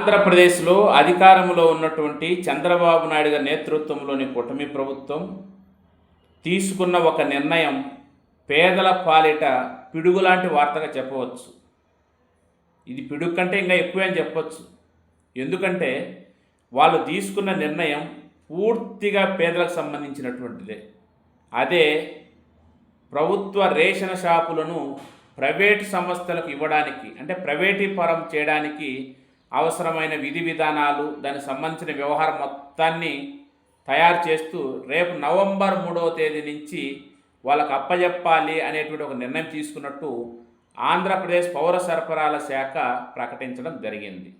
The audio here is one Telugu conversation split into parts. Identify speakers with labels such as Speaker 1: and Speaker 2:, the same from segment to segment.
Speaker 1: ఆంధ్రప్రదేశ్లో అధికారంలో ఉన్నటువంటి చంద్రబాబు నాయుడు గారి నేతృత్వంలోని కూటమి ప్రభుత్వం తీసుకున్న ఒక నిర్ణయం పేదల పాలిట పిడుగులాంటి వార్తగా చెప్పవచ్చు. ఇది పిడుగు కంటే ఇంకా ఎక్కువే అని చెప్పవచ్చు ఎందుకంటే వాళ్ళు తీసుకున్న నిర్ణయం పూర్తిగా పేదలకు సంబంధించినటువంటిదే. అదే ప్రభుత్వ రేషన్ షాపులను ప్రైవేటు సంస్థలకు ఇవ్వడానికి అంటే ప్రైవేటీపరం చేయడానికి అవసరమైన విధి విధానాలు దానికి సంబంధించిన వ్యవహారం మొత్తాన్ని తయారు చేస్తూ రేపు నవంబర్ మూడవ తేదీ నుంచి వాళ్ళకు అప్పజెప్పాలి అనేటువంటి ఒక నిర్ణయం తీసుకున్నట్టు ఆంధ్రప్రదేశ్ పౌర సరఫరాల శాఖ ప్రకటించడం జరిగింది.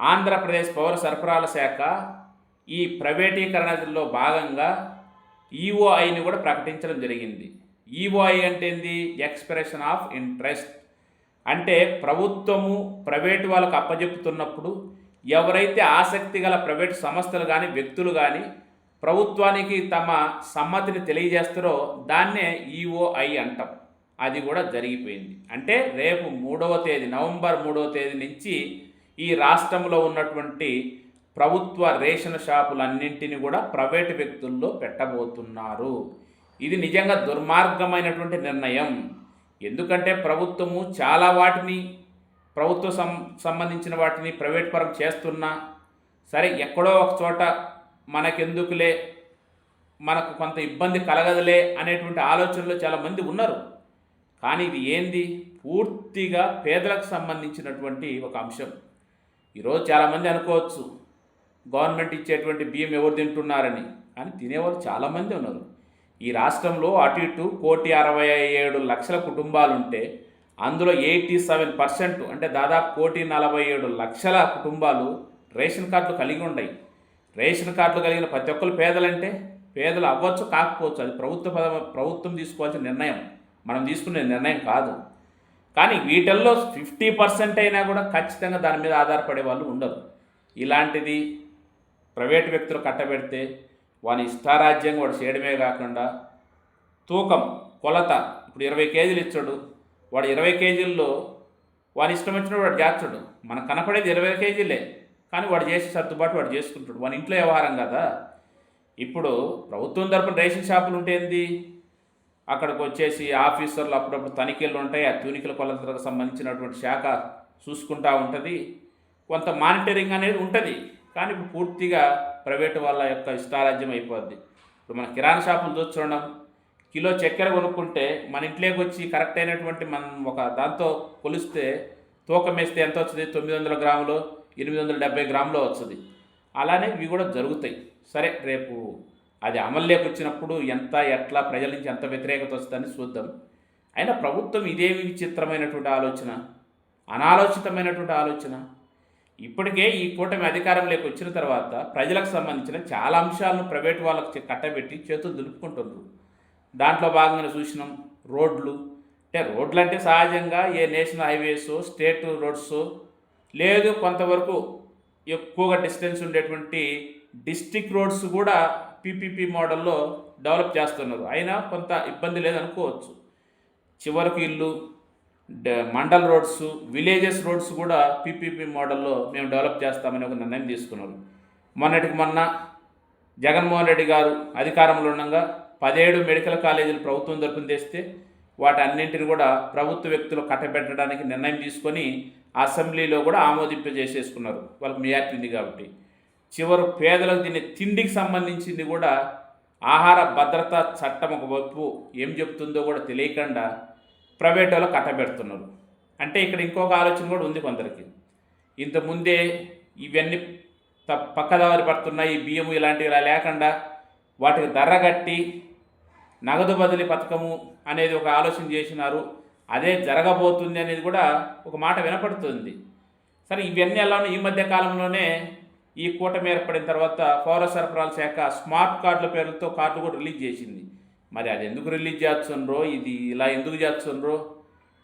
Speaker 1: ఆంధ్రప్రదేశ్ పౌర సరఫరాల శాఖ ఈ ప్రైవేటీకరణలో భాగంగా ఈఓఐని కూడా ప్రకటించడం జరిగింది. ఈఓఐ అంటే ఏంది? Expression of interest. అంటే ప్రభుత్వము ప్రైవేటు వాళ్ళకు అప్పజెపుతున్నప్పుడు ఎవరైతే ఆసక్తి గల ప్రైవేటు సంస్థలు కానీ వ్యక్తులు కానీ ప్రభుత్వానికి తమ సమ్మతిని తెలియజేస్తారో దాన్నే ఈఓఐ అంటాం. అది కూడా జరిగిపోయింది. అంటే రేపు మూడవ తేదీ నవంబర్ మూడవ తేదీ నుంచి ఈ రాష్ట్రంలో ఉన్నటువంటి ప్రభుత్వ రేషన్ షాపులన్నింటినీ కూడా ప్రైవేటు వ్యక్తుల్లో పెట్టబోతున్నారు. ఇది నిజంగా దుర్మార్గమైనటువంటి నిర్ణయం. ఎందుకంటే ప్రభుత్వము చాలా వాటిని ప్రభుత్వ సం సంబంధించిన వాటిని ప్రైవేట్ పరం చేస్తున్నా సరే ఎక్కడో ఒక చోట మనకెందుకులే మనకు కొంత ఇబ్బంది కలగదులే అనేటువంటి ఆలోచనలో చాలామంది ఉన్నారు. కానీ ఇది ఏంది? పూర్తిగా పేదలకు సంబంధించినటువంటి ఒక అంశం. ఈరోజు చాలామంది అనుకోవచ్చు గవర్నమెంట్ ఇచ్చేటువంటి బియ్యం ఎవరు తింటున్నారని కానీ తినేవాళ్ళు చాలామంది ఉన్నారు. ఈ రాష్ట్రంలో అటు ఇటు కోటి అరవై ఏడు లక్షల కుటుంబాలు ఉంటే అందులో ఎయిటీ సెవెన్ పర్సెంట్ అంటే దాదాపు కోటి నలభై ఏడు లక్షల కుటుంబాలు రేషన్ కార్డులు కలిగి ఉన్నాయి రేషన్ కార్డులు కలిగిన ప్రతి ఒక్కరు పేదలంటే పేదలు అవ్వచ్చు కాకపోవచ్చు అది ప్రభుత్వ పద- ప్రభుత్వం తీసుకోవాల్సిన నిర్ణయం. మనం తీసుకునే నిర్ణయం కాదు. కానీ వీటిల్లో ఫిఫ్టీ పర్సెంట్ అయినా కూడా ఖచ్చితంగా దాని మీద ఆధారపడే వాళ్ళు ఉండరు. ఇలాంటిది ప్రైవేట్ వ్యక్తులు కట్టబెడితే వాని ఇష్టారాజ్యంగా వాడు చేయడమే కాకుండా తూకం కొలత ఇప్పుడు ఇరవై కేజీలు ఇచ్చాడు. వాడు ఇరవై కేజీల్లో వాని ఇష్టం వచ్చినప్పుడు వాడు చేస్తాడు. మనకు కనపడేది ఇరవై కేజీలే. కానీ వాడు చేసే సర్దుబాటు వాడు చేసుకుంటాడు. వాని ఇంట్లో వ్యవహారం కదా. ఇప్పుడు ప్రభుత్వం తరపున రేషన్ షాపులు ఉంటే ఏంది? అక్కడికి వచ్చేసి ఆఫీసర్లు అప్పుడప్పుడు తనిఖీలు ఉంటాయి. ఆ తూనికల కొలతలకు సంబంధించినటువంటి శాఖ చూసుకుంటా ఉంటుంది. కొంత మానిటరింగ్ అనేది ఉంటుంది. కానీ ఇప్పుడు పూర్తిగా ప్రైవేటు వాళ్ళ యొక్క ఇష్టారాజ్యం అయిపోద్ది. ఇప్పుడు మన కిరాణా షాపులు చూస్తుండడం చూడడం. కిలో చక్కెర కొనుక్కుంటే మన ఇంట్లోకి వచ్చి కరెక్ట్ అయినటువంటి మనం ఒక దాంతో కొలిస్తే తూకం వేస్తే ఎంత వస్తుంది? తొమ్మిది వందల గ్రాములు ఎనిమిది వందల డెబ్బై గ్రాములు వస్తుంది. అలానే ఇవి కూడా జరుగుతాయి. సరే రేపు అది అమల్లోకి వచ్చినప్పుడు ఎంత ఎట్లా ప్రజల నుంచి ఎంత వ్యతిరేకత వస్తుందని చూద్దాం. అయినా ప్రభుత్వం ఇదేమి విచిత్రమైనటువంటి ఆలోచన అనాలోచితమైనటువంటి ఆలోచన. ఇప్పటికే ఈ కూటమి అధికారంలోకి వచ్చిన తర్వాత ప్రజలకు సంబంధించిన చాలా అంశాలను ప్రైవేట్ వాళ్ళకు కట్టబెట్టి చేతులు దులుపుకుంటున్నారు దాంట్లో భాగంగా చూసినాం రోడ్లు. అంటే రోడ్లు అంటే సహజంగా ఏ నేషనల్ హైవేస్ స్టేట్ రోడ్స్ లేదు. కొంతవరకు ఎక్కువగా డిస్టెన్స్ ఉండేటువంటి డిస్ట్రిక్ట్ రోడ్స్ కూడా పీపీపీ మోడల్లో డెవలప్ చేస్తున్నారు. అయినా కొంత ఇబ్బంది లేదనుకోవచ్చు. చివరికి ఇల్లు మండల్ రోడ్స్ విలేజెస్ రోడ్స్ కూడా పీపీపీ మోడల్లో మేము డెవలప్ చేస్తామని ఒక నిర్ణయం తీసుకున్నారు. మొన్నటికి మొన్న జగన్మోహన్ రెడ్డి గారు అధికారంలో ఉండగా పదిహేడు మెడికల్ కాలేజీలు ప్రభుత్వం తరపున తెస్తే వాటి అన్నింటిని కూడా ప్రభుత్వ వ్యక్తులు కట్టబెట్టడానికి నిర్ణయం తీసుకొని అసెంబ్లీలో కూడా ఆమోదింపజేసేసుకున్నారు వాళ్ళకి మెజార్టీ ఉంది కాబట్టి. చివరు పేదలకు తినే తిండికి సంబంధించింది కూడా ఆహార భద్రత చట్టం ఒక వైపు ఏం చెప్తుందో కూడా తెలియకుండా ప్రైవేట్ వాళ్ళు కట్టబెడుతున్నారు అంటే ఇక్కడ ఇంకొక ఆలోచన కూడా ఉంది కొందరికి. ఇంతకుముందే ఇవన్నీ త పక్కదారి పడుతున్నాయి బియ్యము ఇలాంటివి ఇలా లేకుండా వాటికి ధర కట్టి నగదు బదిలీ పథకము అనేది ఒక ఆలోచన చేసినారు. అదే జరగబోతుంది అనేది కూడా ఒక మాట వినపడుతుంది. సరే ఇవన్నీ ఎలా ఈ మధ్య కాలంలోనే ఈ కూటమి ఏర్పడిన తర్వాత పౌర సరఫరాల శాఖ స్మార్ట్ కార్డుల పేర్లతో కార్డు కూడా రిలీజ్ చేసింది. మరి అది ఎందుకు రిలీజ్ చేస్తుండ్రో? ఇది ఇలా ఎందుకు చేస్తుండ్రో?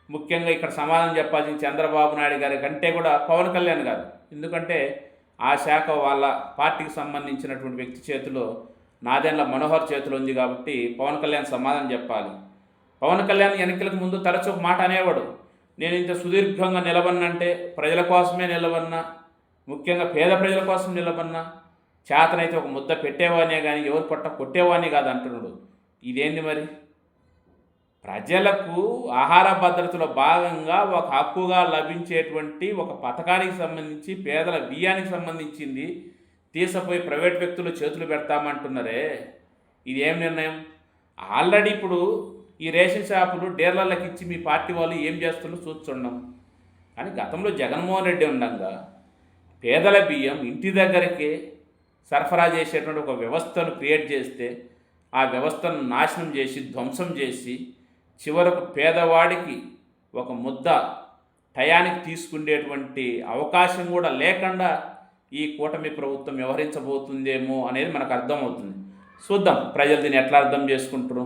Speaker 1: ముఖ్యంగా ఇక్కడ సమాధానం చెప్పాల్సిన చంద్రబాబు నాయుడు గారి కంటే కూడా పవన్ కళ్యాణ్ గారు. ఎందుకంటే ఆ శాఖ వాళ్ళ పార్టీకి సంబంధించినటువంటి వ్యక్తి చేతిలో నాదెండ్ల మనోహర్ చేతిలో ఉంది కాబట్టి పవన్ కళ్యాణ్ సమాధానం చెప్పాలి. పవన్ కళ్యాణ్ ఎన్నికలకు ముందు తరచు ఒక మాట అనేవాడు నేను ఇంత సుదీర్ఘంగా నిలబడినంటే ప్రజల కోసమే నిలబడినా ముఖ్యంగా పేద ప్రజల కోసం నిలబడినా చేతనైతే ఒక ముద్ద పెట్టేవానే కానీ ఎవరు పట్ట కొట్టేవాడిని కాదు అంటున్నాడు. ఇదేంది మరి? ప్రజలకు ఆహార భద్రతలో భాగంగా ఒక హక్కుగా లభించేటువంటి ఒక పథకానికి సంబంధించి పేదల బియ్యానికి సంబంధించింది తీసపోయి ప్రైవేట్ వ్యక్తులు చేతులు పెడతామంటున్నారే. ఇది ఏం నిర్ణయం? ఆల్రెడీ ఇప్పుడు ఈ రేషన్ షాపులు డీలర్లకు ఇచ్చి మీ పార్టీ వాళ్ళు ఏం చేస్తుందో చూస్తున్నాం కానీ గతంలో జగన్మోహన్ రెడ్డి ఉండగా పేదల బియ్యం ఇంటి దగ్గరకే సరఫరా చేసేటువంటి ఒక వ్యవస్థను క్రియేట్ చేస్తే ఆ వ్యవస్థను నాశనం చేసి ధ్వంసం చేసి చివరకు పేదవాడికి ఒక ముద్ద టయానికి తీసుకునేటువంటి అవకాశం కూడా లేకుండా ఈ కూటమి ప్రభుత్వం వ్యవహరించబోతుందేమో అనేది మనకు అర్థమవుతుంది. చూద్దాం ప్రజలు దీన్ని ఎట్లా అర్థం చేసుకుంటారు.